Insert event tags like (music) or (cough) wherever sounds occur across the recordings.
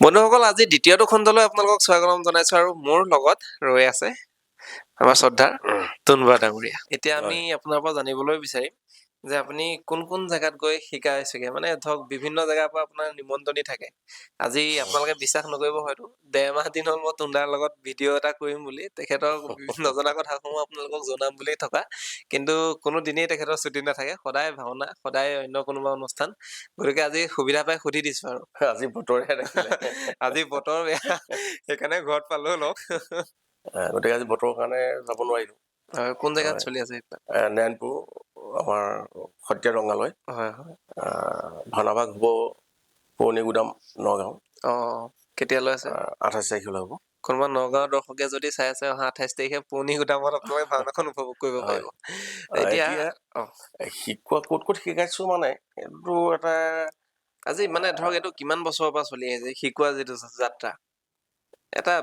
বন্ধুসকল আজি দ্বিতীয়টো খণ্ডলৈ আপোনালোকক স্বাগতম জনাইছো আৰু মোৰ লগত ৰৈ আছে আমাৰ শ্ৰদ্ধাৰ তুনবা ডাঙৰীয়া। এতিয়া আমি আপোনাৰ পৰা জানিবলৈ বিচাৰিম যে আপুনি কোন কোন জেগাত গৈ শিকাইছেগে মানে ধৰক বিভিন্ন জেগাৰ পৰা আপোনাৰ নিমন্ত্ৰণী থাকে। আজি আপোনালোকে বিশ্বাস নকৰিব হয়তো। ডেৰ মাহ দিন হ'ল মই তুন্দাৰ লগত ভিডিঅ' এটা কৰিম বুলি। বিভিন্ন নজনা কথাসমূহ আপোনালোকক জনাম বুলি থকা। কিন্তু কোনো দিনেই তেখেতৰ ছুটি নাথাকে। সদায় ভাওনা সদায় অন্য কোনোবা অনুষ্ঠান। গতিকে আজি সুবিধা পাই সুধি দিছো আৰু। আজি দেখিলে। আজি বতৰ বেয়া। সেইকাৰণে ঘৰত পালো লগ গতিকে আজি বতৰৰ কাৰণে যাব নোৱাৰিলো। কোন জেগাত। চলি আছে নাৰায়ণপুৰ। আমাৰ সত্ৰীয়া ৰঙালয় হয়। হয় ভাওনাভাগ হ'ব পুৰণি গুদাম নগাঁও। অ কেতিয়ালৈ আছে? আঠাইছ তাৰিখলৈ হ'ব। কোনোবা নগাঁৱৰ দৰ্শকে যদি চাই আছে অহা আঠাইছ তাৰিখে পুৰণি গুদামত আপোনালোকে ভাওনাখন উপভোগ কৰিব। পাৰিব। এতিয়া শিকোৱা ক'ত ক'ত শিকাইছো মানে এইটো এটা আজি মানে ধৰক এইটো কিমান বছৰৰ পৰা চলি আহিছে? শিকোৱা যিটো যাত্ৰা? এটা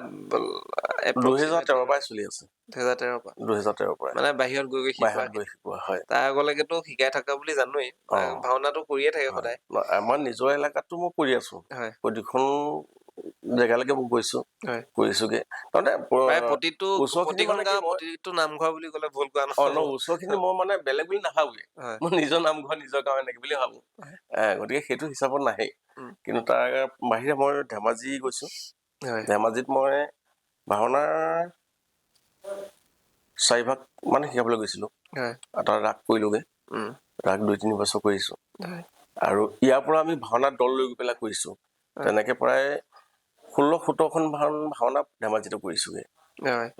দুহেজাৰ তেৰৰ পৰাই চলি আছে। দুহেজাৰ তেৰৰ পৰা। দুহেজাৰ তেৰৰ পৰাই। মানে বাহিৰত গৈ গৈ বাহিৰত গৈ শিকোৱা হয়। তাৰ আগলৈকেতো শিকাই থকা বুলি জানোৱেই। ভাওনাটো কৰিয়ে থাকে সদায়। আমাৰ নিজৰ এলেকাতো মই কৰি আছো। প্ৰতিখন জেগালৈকে মই গৈছো। কৰিছোগে। প্ৰতিটো নামঘৰ বুলি ক'লে ভুল কোৱা নহয় ওচৰখিনি মই মানে বেলেগ বুলি নাভাবোৱে। মই নিজৰ নামঘৰ নিজৰ গাঁও এনেকে বুলি ভাবো। গতিকে সেইটো হিচাপত নাহে। কিন্তু তাৰ বাহিৰে মই ধেমাজি গৈছো। ধেমাজিত মই ভাওনাৰ চাৰিভাগ মানে শিকাবলৈ গৈছিলো। তাত ৰাগ কৰিলোগে। ৰাগ দুই তিনি বছৰ কৰিছো। আৰু ইয়াৰ পৰা আমি ভাওনাৰ দল লৈ গৈ পেলাই কৰিছো। তেনেকে প্ৰায় ষোল্ল সোতৰখন ভাওন ভাওনা ধেমাজিতে কৰিছোগে।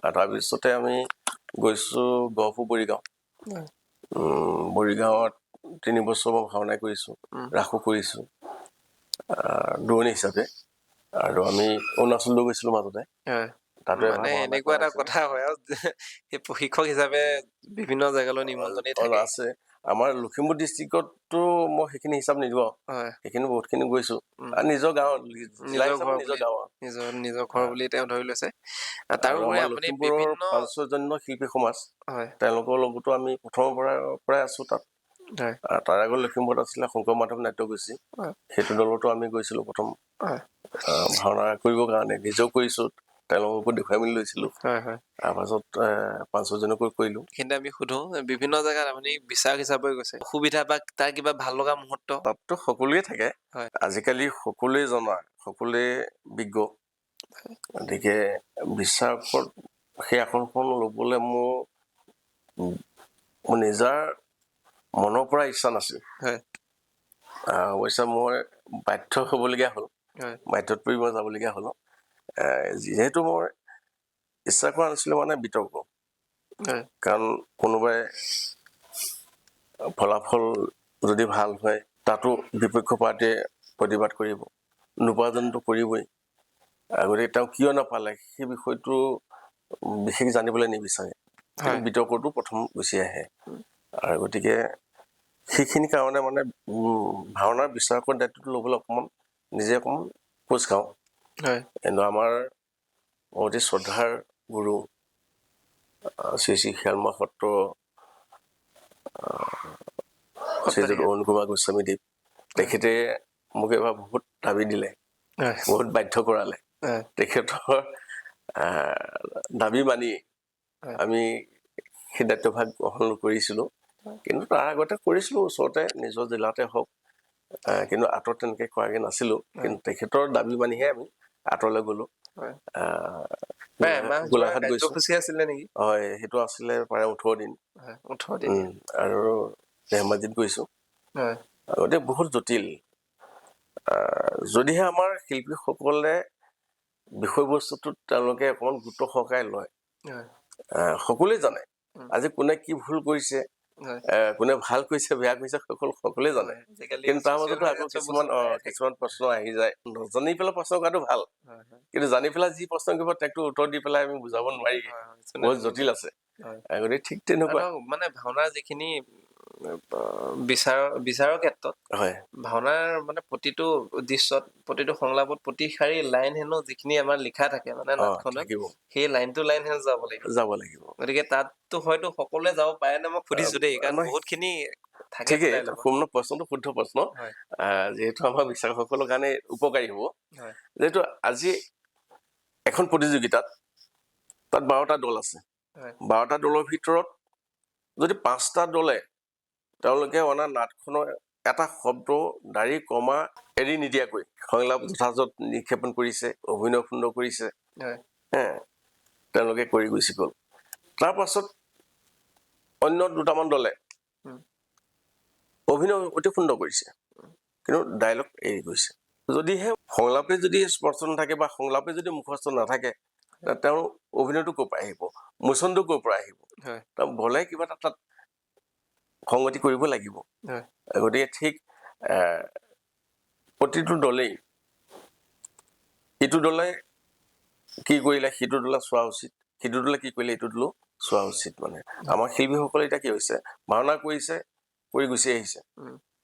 তাৰপিছতে আমি গৈছো গহপুৰ বৰিগাঁও। বৰিগাঁৱত তিনি বছৰ মই ভাওনা কৰিছো। ৰাসো কৰিছো। দূৰণি হিচাপে। আৰু আমি অৰুণাচললৈ গৈছিলো মাজতে। হয়। তাতো মানে এনেকুৱা এটা কথা হয় আৰু সেই প্ৰশিক্ষক হিচাপে বিভিন্ন জেগালৈ নিমন্ত্ৰণি আছে। আমাৰ লখিমপুৰ ডিষ্ট্ৰিক্টতো মই সেইখিনি হিচাপ নিদিওঁ সেইখিনি বহুতখিনি গৈছো। আৰু নিজৰ গাঁৱত নিজৰ ঘৰ নিজৰ। নিজৰ ঘৰ বুলি তেওঁ ধৰি লৈছে। তাৰোপৰি আপুনি লখিমপুৰৰ পাঞ্চজন্য শিল্পী সমাজ হয়। তেওঁলোকৰ লগতো আমি প্ৰথমৰ পৰা পৰাই আছো তাত। তাৰ আগত লখিমপুৰত আছিলে শংকৰ মাধৱ নাট্যগোষ্ঠী হয়। সেইটো দলতো আমি গৈছিলো প্ৰথম। ভাওনা কৰিবৰ কাৰণে নিজেও কৰিছো তেওঁলোককো দেখুৱাই মেলি লৈছিলো। হয় হয়। তাৰপাছত পাঁচজনকৈ কৰিলো। সেইখিনিতে আমি সুধো বিভিন্ন জেগাত আপুনি বিচাৰক হিচাপে গৈছে। অসুবিধা বা তাৰ কিবা ভাল লগা মুহূৰ্ত? তাততো সকলোৱে থাকে। আজিকালি সকলোৱে জনা সকলোৱে বিজ্ঞ। গতিকে বিশ্বাসত সেই আসনখন ল'বলৈ মোৰ নিজৰ মনৰ পৰা ইচ্ছা নাছিল। অৱশ্যে মই বাধ্য হ'বলগীয়া হ'ল। বাধ্যত পৰি মই যাবলগীয়া হ'ল। যিহেতু মই ইচ্ছা কৰা নাছিলো মানে বিতৰ্ক। কাৰণ কোনোবাই ফলাফল যদি ভাল হয় তাতো বিপক্ষ পাৰ্টীয়ে প্ৰতিবাদ কৰিব। নোপোৱাজনতো কৰিবই। গতিকে তেওঁ কিয় নাপালে সেই বিষয়টো বিশেষ জানিবলৈ নিবিচাৰে। বিতৰ্কটো প্ৰথম গুচি আহে। আৰু গতিকে সেইখিনি কাৰণে মানে ভাওনাৰ বিচাৰকৰ দায়িত্বটো ল'বলৈ অকণমান নিজে অকণমান কোচ খাওঁ কিন্তু আমাৰ অতি শ্ৰদ্ধাৰ গুৰু শ্ৰী শ্ৰী শিয়ালমা সত্ৰ শ্ৰীযুত অৰুণ কুমাৰ গোস্বামীদেৱ তেখেতে মোক এবাৰ বহুত দাবী দিলে বহুত বাধ্য কৰালে। তেখেতৰ দাবী মানি। আমি সেই দায়িত্বভাগ গ্ৰহণ কৰিছিলো কিন্তু তাৰ আগতে কৰিছিলো ওচৰতে নিজৰ জিলাতে হওক কিন্তু আঁতৰত তেনেকে কৰাগে নাছিলো কিন্তু তেখেতৰ দাবী মানিহে আমি আঁতৰলৈ গলো। গোলাঘাট গৈছো। কাৰ্যসূচী আছিলে নেকি? হয় সেইটো আছিলে প্ৰায় ওঠৰ দিন। ওঠৰ দিন। আৰু ধেমাজিত গৈছো। গতিকে বহুত জটিল। যদিহে আমাৰ শিল্পীসকলে বিষয়বস্তুটোত তেওঁলোকে অকণমান গুৰুত্ব সহকাৰে লয়। সকলোৱে জানে। আজি কোনে কি ভুল কৰিছে কোনে ভাল কৰিছে বেয়া কৰিছে সকলো সকলোৱে জানে। কিন্তু তাৰ মাজতো আকৌ কিছুমান অ। কিছুমান প্ৰশ্ন আহি যায়। নজনি পেলাই প্ৰশ্ন কৰাটো ভাল। কিন্তু জানি পেলাই যি প্ৰশ্ন কৰিব তাকতো উত্তৰ দি পেলাই আমি বুজাব নোৱাৰি বহুত জটিল আছে। গতিকে ঠিক তেনেকুৱা। মানে ভাওনাৰ যিখিনি বিচাৰৰ বিচাৰৰ ক্ষেত্ৰত হয় ভাওনাৰ মানে প্ৰতিটো দৃশ্যত প্ৰতিটো সংলাপত প্ৰতি শাৰী লাইন হেনো যিখিনি আমাৰ লিখা থাকে মানে নাটখনত সেই লাইন টু লাইন হেনো যাব লাগিব যাব লাগিব গতিকে তাততো হয়তো সকলোৱে যাব পাৰে নে মই সুধিছো দেই কাৰণ নহয়। বহুত খিনি থাকে ঠিকেই সদায় লগত। সম্পূৰ্ণ প্ৰশ্নটো শুদ্ধ প্ৰশ্ন যিহেতু আমাৰ বিচাৰকসকলৰ কাৰণে উপকাৰী হ'ব। যিহেতু আজি এখন প্ৰতিযোগিতাত তাত বাৰটা দল আছে। বাৰটা দলৰ ভিতৰত যদি পাঁচটা দলে তেওঁলোকে অনা নাটখনৰ এটা শব্দ দাড়ি কমা এৰি নিদিয়াকৈ সংলাপ যথাযথ নিক্ষেপণ কৰিছে অভিনয় সুন্দৰ কৰিছে। তেওঁলোকে কৰি গুচি গ'ল। তাৰ পাছত অন্য দুটামান দলে অভিনয় অতি সুন্দৰ কৰিছে কিন্তু ডাইলগ এৰি গৈছে। যদিহে সংলাপে যদি স্পষ্ট নাথাকে বা সংলাপে যদি মুখস্থ নাথাকে তেওঁৰ অভিনয়টো ক'ৰ পৰা আহিব? মোচনটো ক'ৰ পৰা আহিব। তাৰ বলে কিবা এটা তাত সংগতি কৰিব লাগিব। গতিকে ঠিক প্ৰতিটো দলেই ইটো দলে কি কৰিলে সিটো দলে চোৱা উচিত সিটো দলে কি কৰিলে ইটো দলো চোৱা উচিত মানে আমাৰ শিল্পীসকলে এতিয়া কি হৈছে ভাওনা কৰিছে কৰি গুচি আহিছে।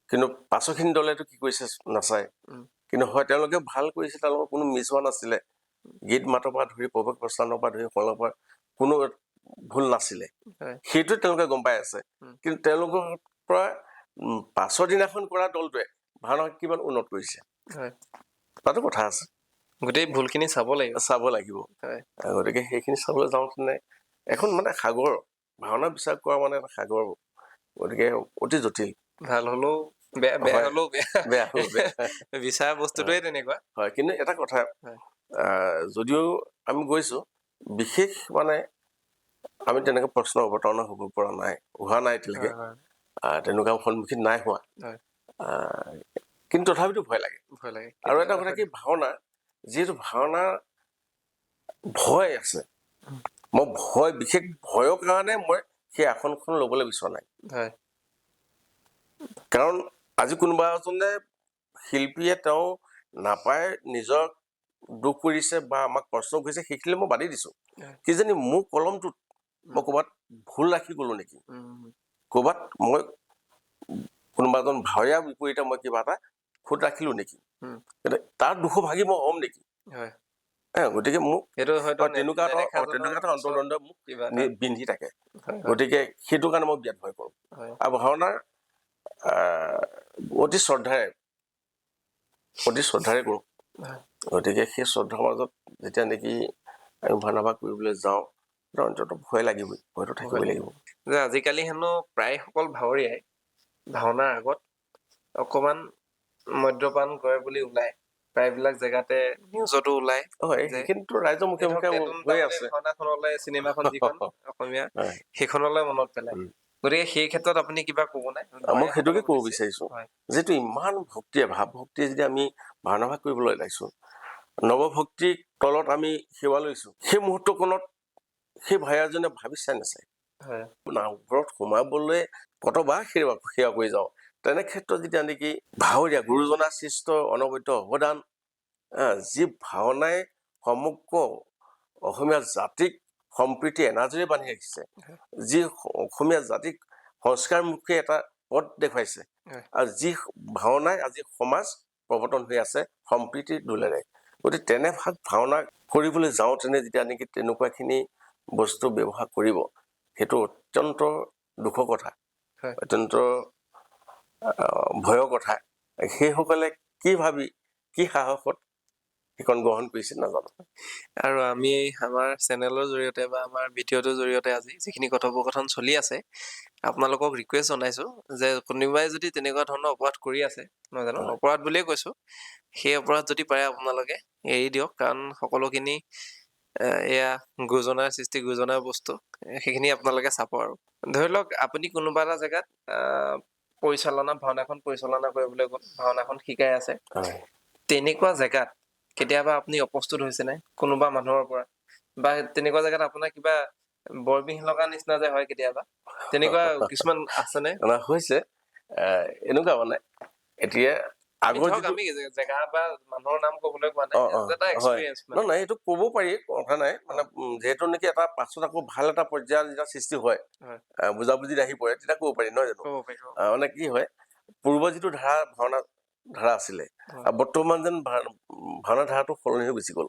কিন্তু পাছৰখিনি দলেতো কি কৰিছে নাচায়। কিন্তু হয় তেওঁলোকে ভাল কৰিছে তেওঁলোকৰ কোনো মিছ হোৱা নাছিলে গীত মাতৰ পৰা ধৰি প্ৰৱেশ প্ৰস্থানৰ পৰা ধৰি সকলৰ পৰা কোনো ভুল নাছিলে। সেইটো তেওঁলোকে গম পাই আছে। কিন্তু তেওঁলোকৰ পৰা পাছৰ দিনাখন কৰা দলটোৱে ভাওনা কিমান উন্নত কৰিছে। তাতো কথা আছে। গোটেই ভুলখিনি চাব লাগিব। চাব লাগিব। গতিকে সেইখিনি চাবলৈ যাওঁতে এখন মানে সাগৰ ভাওনা বিচাৰ কৰা মানে সাগৰ। গতিকে অতি জটিল। ভাল হলেও বেয়া বেয়া। হলেও বেয়া। বিচাৰ বস্তুটোৱে তেনেকুৱা। হয় কিন্তু এটা কথা যদিও আমি গৈছো বিশেষ মানে আমি তেনেকে প্ৰশ্ন অৱতাৰণা হ'ব পৰা নাই হোৱা নাই এতিয়ালৈকে। তেনেকুৱা সন্মুখীন নাই হোৱা। কিন্তু তথাপিতো ভয় লাগে। ভয় লাগে আৰু এটা কথা কি ভাওনা যিহেতু ভাওনা ভয় আছে মই ভয় বিশেষ ভয়ৰ কাৰণে মই সেই আসনখন ল'বলৈ বিচৰা নাই। কাৰণ আজি কোনোবা এজনে শিল্পীয়ে তেওঁ নাপায় নিজৰ দুখ কৰিছে বা আমাক প্ৰশ্ন কৰিছে সেইখিনি মই বাদেই দিছো। কিজানি মোৰ কলমটোত মই ক'ৰবাত ভুল ৰাখি গলো নেকি? ক'ৰবাত মই কোনোবা এজন ভাৱৰীয়া বিপৰীতে মই কিবা এটা খুট ৰাখিলো নেকি? তাৰ দুখ ভাগি মই হ'ম নেকি? গতিকে মোক তেনেকুৱা এটা মোক বিন্ধি থাকে। গতিকে সেইটো কাৰণে মই বিৰাট ভয় কৰোঁ। আৰু ভাওনাৰ অতি শ্ৰদ্ধাৰে অতি শ্ৰদ্ধাৰে কৰোঁ। গতিকে সেই শ্ৰদ্ধাৰ মাজত যেতিয়া নেকি আমি ভাওনা ভাগ কৰিবলৈ যাওঁ অন্তত ভয় লাগিবই ভয়তো থাকিবই লাগিব। যে আজিকালি হেনো প্ৰায়সকল ভাৱৰীয়াই ভাওনাৰ আগত অকমান মদ্যপান কৰে বুলি ওলাই প্ৰায়বিলাক জেগাতে নিউজতো ওলাই হয় যে- সেইখিনিতো ৰাইজৰ মুখে মুখে দামোদৰ আছে। ভাওনাখনলৈ চিনেমাখন যিখন অসমীয়া। (laughs) সেইখনলৈ মনত পেলাই উম। গতিকে সেই ক্ষেত্ৰত আপুনি কিবা ক'ব নাই মই সেইটোকে ক'ব বিচাৰিছো। যিহেতু ইমান ভক্তিয়ে ভাৱ ভক্তিয়ে যদি আমি ভাওনা ভাগ কৰিবলৈ ওলাইছো নৱভক্তিৰ তলত আমি সেৱা লৈছো সেই মুহূৰ্তখনত সেই ভাইয়াজনে ভাবি চাই নাচায় নামঘৰত সোমাবলৈ কতবাৰ সেৱা সেৱা কৰি যাওঁ। তেনে ক্ষেত্ৰত যেতিয়া নেকি ভাৱৰীয়া গুৰুজনা সৃষ্ট অনবদ্য অৱদান যি ভাওনাই সমগ্ৰ অসমীয়া জাতিক সম্প্ৰীতি এনাজৰী বান্ধি ৰাখিছে যি অসমীয়া জাতিক সংস্কাৰমুখী এটা পথ দেখুৱাইছে আৰু যি ভাওনাই আজি সমাজ প্ৰৱৰ্তন হৈ আছে সম্প্ৰীতিৰ দোলেৰে। গতিকে তেনে ভাগ ভাওনা কৰিবলৈ যাওঁতেনে যেতিয়া নেকি তেনেকুৱাখিনি বস্তু ব্যৱহাৰ কৰিব সেইটো অত্যন্ত দুখৰ কথা। অত্যন্ত ভয়ৰ কথা সেইসকলে কি ভাবি কি সাহসত সেইখন গ্ৰহণ কৰিছিল নাজানো আৰু আমি আমাৰ চেনেলৰ জৰিয়তে বা আমাৰ ভিডিঅ'টোৰ জৰিয়তে আজি যিখিনি কথোপকথন চলি আছে আপোনালোকক ৰিকুৱেষ্ট জনাইছো যে কোনোবাই যদি তেনেকুৱা ধৰণৰ অপৰাধ কৰি আছে নাজানো। অপৰাধ বুলিয়ে কৈছো সেই অপৰাধ যদি পাৰে আপোনালোকে এৰি দিয়ক কাৰণ সকলোখিনি এয়া গুৰুজনাৰ সৃষ্টি গুৰুজনাৰ বস্তু সেইখিনি আপোনালোকে চাব আৰু। ধৰি লওক আপুনি কোনোবা এটা জেগাত পৰিচালনা ভাওনাখন পৰিচালনা কৰিবলৈ গ'ল ভাওনাখন শিকাই আছে। তেনেকুৱা জেগাত কেতিয়াবা আপুনি অপ্ৰস্তুত হৈছে নে? কোনোবা মানুহৰ পৰা। বা তেনেকুৱা জেগাত আপোনাৰ কিবা বৰবিহ লগা নিচিনা যে হয় কেতিয়াবা। তেনেকুৱা (laughs) কিছুমান আছেনে? হৈছে এনেকুৱা মানে এতিয়া আগৰ আমি জেগা বা মানুহৰ নাম ক'বলৈ কোৱা নাই এটা নহয় নাই এইটো ক'ব পাৰি কথা নাই। মানে যিহেতু নেকি এটা পাছত আকৌ ভাল এটা পৰ্যায়ৰ যেতিয়া সৃষ্টি হয় হয়। আহ, বুজাবুজিত আহি পৰে তেতিয়া ক'ব পাৰি নহয় জানো? মানে কি হয় পূৰ্ব যিটো ধাৰা ভাওনা ধাৰা আছিলে বৰ্তমান যেন ভাওনা ধাৰাটো সলনি হৈ গুচি গ'ল।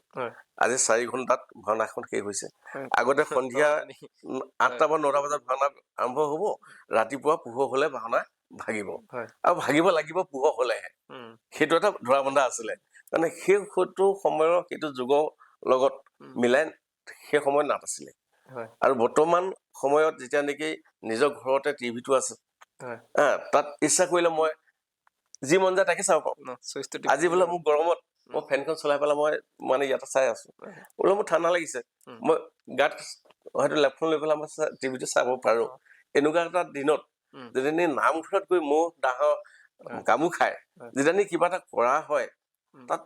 আজি চাৰি ঘণ্টাত ভাওনাখন শেষ হৈছে। আগতে সন্ধিয়া আঠটা বা নটা বজাত ভাওনা আৰম্ভ হ'ব ৰাতিপুৱা পোহৰ হ'লে ভাওনা ভাগিব। আৰু ভাগিব লাগিব পোহৰ হলেহে। সেইটো এটা ধৰা বন্ধা আছিলে মানে সেই সেইটো সময়ৰ সেইটো যুগৰ লগত। মিলাই সেই সময়ত নাট আছিলে আৰু বৰ্তমান সময়ত যেতিয়া নেকি নিজৰ ঘৰতে টিভিটো আছে তাত ইচ্ছা কৰিলে মই যি মন যায় তাকে চাব পাৰোঁ আজি বোলে মোক গৰমত মই ফেনখন চলাই পেলাই মই মানে ইয়াতে চাই আছো। বোলে মোৰ ঠাণ্ডা লাগিছে। মই গাত হয়তো লেপখন লৈ পেলাই মই টিভিটো চাব পাৰো। এনেকুৱা এটা দিনত নি নামঘৰত গৈ দাহ হয়। কামো খায়। যেতিয়া নি কিবা এটা কৰা হয়। তাত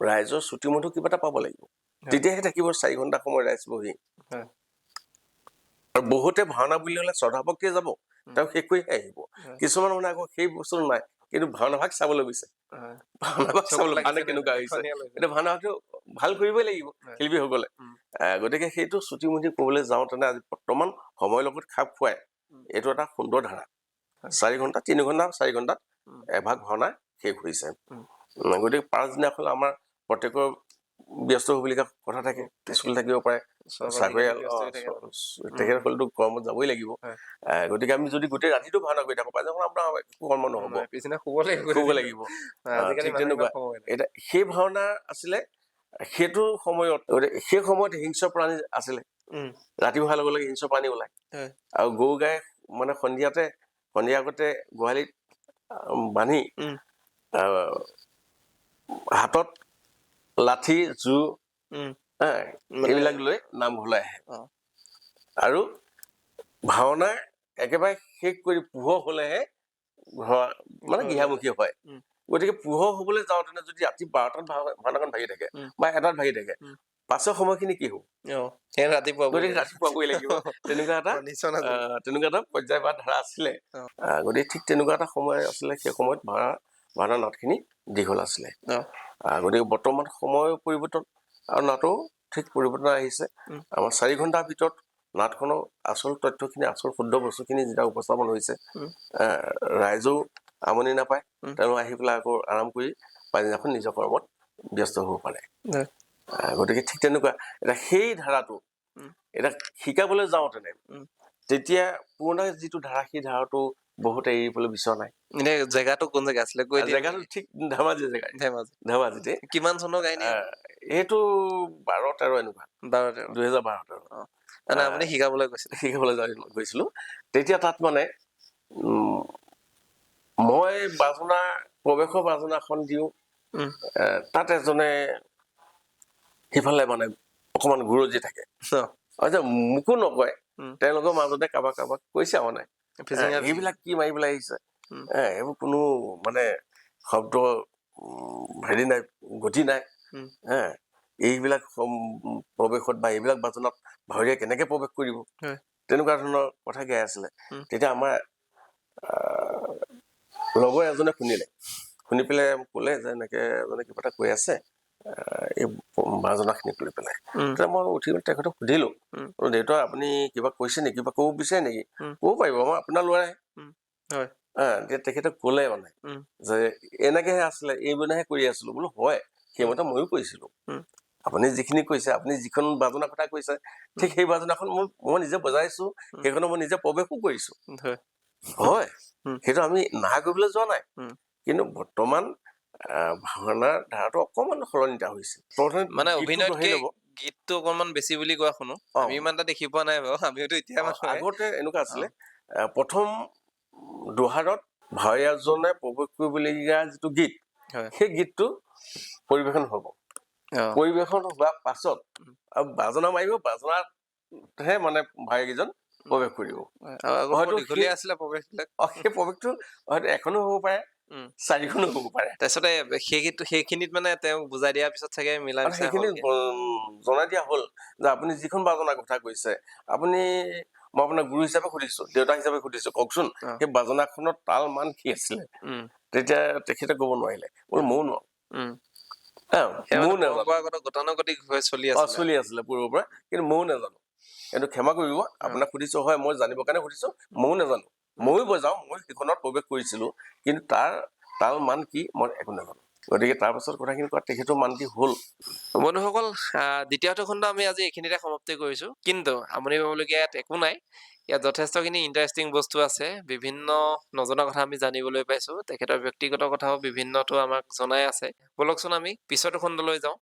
ৰাইজৰ ছুটি মতো কিবা এটা পাব লাগিব। তেতিয়াহে থাকিব চাৰি ঘন্টা সময় ৰাইজ বহি। আৰু বহুতে ভাওনা বুলি হলে শ্ৰদ্ধাভক্তিয়ে যাব তেওঁ শেষ কৰিহে আহিব। কিছুমান মানে আকৌ সেই বস্তু নাই কিন্তু ভাওনা ভাগ চাবলৈ গৈছে। ভাওনা ভাগ চাবলৈ ভাওনা কেনেকুৱা হৈছে। এতিয়া ভাওনা ভাগটো ভাল কৰিবই লাগিব। শিল্পীসকলে গতিকে সেইটো চুটিমুটি ক'বলৈ যাওঁতেনে আজি বৰ্তমান সময়ৰ লগত খাপ খুৱাই। এইটো এটা সুন্দৰ ধাৰা। চাৰি ঘন্টা তিনি ঘন্টা চাৰি ঘন্টাত উম। এভাগ ভাওনা শেষ হৈছে। গতিকে পাঁচদিনাখন আমাৰ প্ৰত্যেকৰ ব্যস্ত হ'বলগীয়া কথা থাকে স্কুল থাকিব পাৰে চাকৰিয়াল। তেখেতসকলেতো কৰ্মত যাবই লাগিব। গতিকে আমি যদি গোটেই ৰাতিটো ভাওনা কৰি থাকো পাঁচদিনাখন আপোনাৰ একো কৰ্ম নহ'ব। শুব লাগিব। ঠিক তেনেকুৱা। এতিয়া সেই ভাওনা আছিলে সেইটো সময়ত সেই সময়ত হিংস্ৰ প্ৰাণী আছিলে। ৰাতি হোৱাৰ লগে লগে হিংস্ৰ প্ৰাণী ওলায়। আৰু গৰু গাই মানে সন্ধিয়াতে সন্ধিয়া আগতে গোহালিত আহ, বান্ধি। আহ, হাতত লাঠি জু এইবিলাক লৈ নামঘৰলৈ আহে অ। আৰু ভাওনা একেবাৰে শেষ কৰি পোহৰ হলেহে ঘৰ মানে গৃহামুখী হয়। গতিকে পোহৰ হবলৈ যাওঁতে যদি ৰাতি বাৰটাত ভাও- ভাওনাখন ভাগি থাকে। বা এটাত ভাগি থাকে। পাছৰ সময়খিনি কি হ'ব? ৰাতিপুৱা লাগিব। (laughs) তেনেকুৱা এটা তেনেকুৱা এটা পৰ্যায় বা ধাৰা আছিলে। গতিকে ঠিক তেনেকুৱা এটা সময় আছিলে সেই সময়ত ভাওনা ভাওনা নাটখিনি দীঘল আছিলে। গতিকে বৰ্তমান সময়ৰ পৰিৱৰ্তন আৰু নাটও ঠিক পৰিৱৰ্তন আহিছে। আমাৰ চাৰি ঘন্টাৰ ভিতৰত নাটখনৰ আচল তথ্যখিনি আচল শুদ্ধ বস্তুখিনি যেতিয়া উপস্থাপন হৈছে ৰাইজেও আমনি নাপায়। তেওঁলোক আহি পেলাই আকৌ আৰাম কৰি পাছদিনাখন নিজৰ কৰ্মত ব্যস্ত হ'ব পাৰে। গতিকে ঠিক তেনেকুৱা এতিয়া সেই ধাৰাটো। এতিয়া শিকাবলৈ যাওঁতেনে। তেতিয়া পুৰণা যিটো ধাৰা সেই ধাৰাটো বহুতে এৰিবলৈ বিচৰা নাই। এনে জেগাটো কোন জেগা আছিলে জেগাটো ঠিক ধেমাজি জেগাই। ধেমাজি। ধেমাজিতে। কিমান চনৰ কাহিনী আহ, এইটো বাৰ তেৰ এনেকুৱা। বাৰ তেৰ দুহেজাৰ বাৰ তেৰ মানে আপুনি শিকাবলৈ গৈছিলে। শিকিবলৈ গৈছিলো। তেতিয়া তাত মানে মই বাজনা প্ৰৱেশৰ বাজনাখন দিওঁ। তাত এজনে সিফালে মানে অকমান গুৰজি থাকে। আচ্ছা মোকো নকয়। তেওঁলোকৰ মাজতে কাৰোবাক কাৰোবাক কৈছে মানে। এইবিলাক কি মাৰিবলৈ আহিছে? উম। এ, এইবোৰ কোনো মানে শব্দ হেৰি নাই গতি নাই। এইবিলাক প্ৰৱেশত বা এইবিলাক বাজনাত ভাৱৰীয়া কেনেকে প্ৰৱেশ কৰিব। তেনেকুৱা ধৰণৰ কথা গাই আছিলে। তেতিয়া আমাৰ লগৰ এজনে শুনিলে। শুনি পেলাই ক'লে যে এনেকে এজনে কিবা এটা কৈ আছে। এই বাজনা খিনিক লৈ পেলাই। তেতিয়া মই উঠি পেলাই তেখেতক সুধিলো দেউতা আপুনি কিবা কৈছে নেকি কিবা ক'ব বিচাৰে নেকি। ক'ব পাৰিব মই আপোনাৰ ল'ৰাই হয়। তেখেতে ক'লে মানে। যে এনেকেহে আছিলে এইবিলাকহে কৰি আছিলো বোলো হয় সেইমতে ময়ো কৰিছিলো উম। আপুনি যিখিনি কৈছে আপুনি যিখন বাজনা কথা কৈছে ঠিক সেই বাজনাখন মই মই নিজে বজাইছো। সেইখনত মই নিজে প্ৰৱেশো কৰিছো হয়। সেইটো আমি নাহা কৰিবলৈ যোৱা নাই। কিন্তু বৰ্তমান ভাওনাৰ ধাৰাটো অকমান সলনিতা হৈছে মানে অভিনয়তকে ল'ব। গীতটো অকনমান বেছি বুলি কোৱা শুনো। আমি ইমান এটা দেখি পোৱা নাই বাৰু আমিওতো এতিয়া আগতে এনেকুৱা আছিলে প্ৰথম দোহাৰত ভাৱৰীয়াজনে প্ৰৱেশ কৰিবলগীয়া যিটো গীত। সেই গীতটো পৰিৱেশন হ'ব পৰিৱেশন হোৱাৰ পাছত। আৰু বাজনা মাৰিব বাজনাতহে মানে ভাইকেইজন প্ৰৱেশ কৰিব হয়তো আছিলে প্ৰৱেশবিলাক সেই প্ৰৱেশটো হয়তো এখনো হ'ব পাৰে। চাৰিখনো হ'ব পাৰে। তাৰপিছতে সেই গীতটো সেইখিনিত মানে তেওঁক বুজাই দিয়াৰ পিছত চাগে সেইখিনি জনাই দিয়া হ'ল যে আপুনি যিখন বাজনাৰ কথা কৈছে আপুনি মই আপোনাক গুৰু হিচাপে সুধিছো দেউতা হিচাপে সুধিছো কওকচোন। সেই বাজনাখনৰ তাল মান কি আছিলে? তেতিয়া তেখেতে ক'ব নোৱাৰিলে বোলো ময়ো নোৱাৰো গতানুগতিক হৈ চলি আছিলে। পূৰ্বৰ পৰা কিন্তু ময়ো নাজানো। এইটো ক্ষমা কৰিব আপোনাক সুধিছো হয় মই জানিবৰ কাৰণে সুধিছো ময়ো নাজানো। ময়ো বজাওঁ মই সেইখনত প্ৰৱেশ কৰিছিলো কিন্তু তাৰ তাল মান কি মই একো নাজানো। গতিকে তাৰ পাছত কথাখিনি কোৱা তেখেতৰ মান কি হ'ল? বন্ধুসকল দ্বিতীয়টো খণ্ড আমি আজি এইখিনিতে সমাপ্তি কৰিছো। কিন্তু আমনি পাবলগীয়া ইয়াত একো নাই। ইয়াত যথেষ্টখিনি ইণ্টাৰেষ্টিং বস্তু আছে। বিভিন্ন নজনা কথা আমি জানিবলৈ পাইছোঁ। তেখেতৰ ব্যক্তিগত কথাও বিভিন্নটো আমাক জনাই আছে। ব'লকচোন আমি পিছতো খণ্ডলৈ যাওঁ।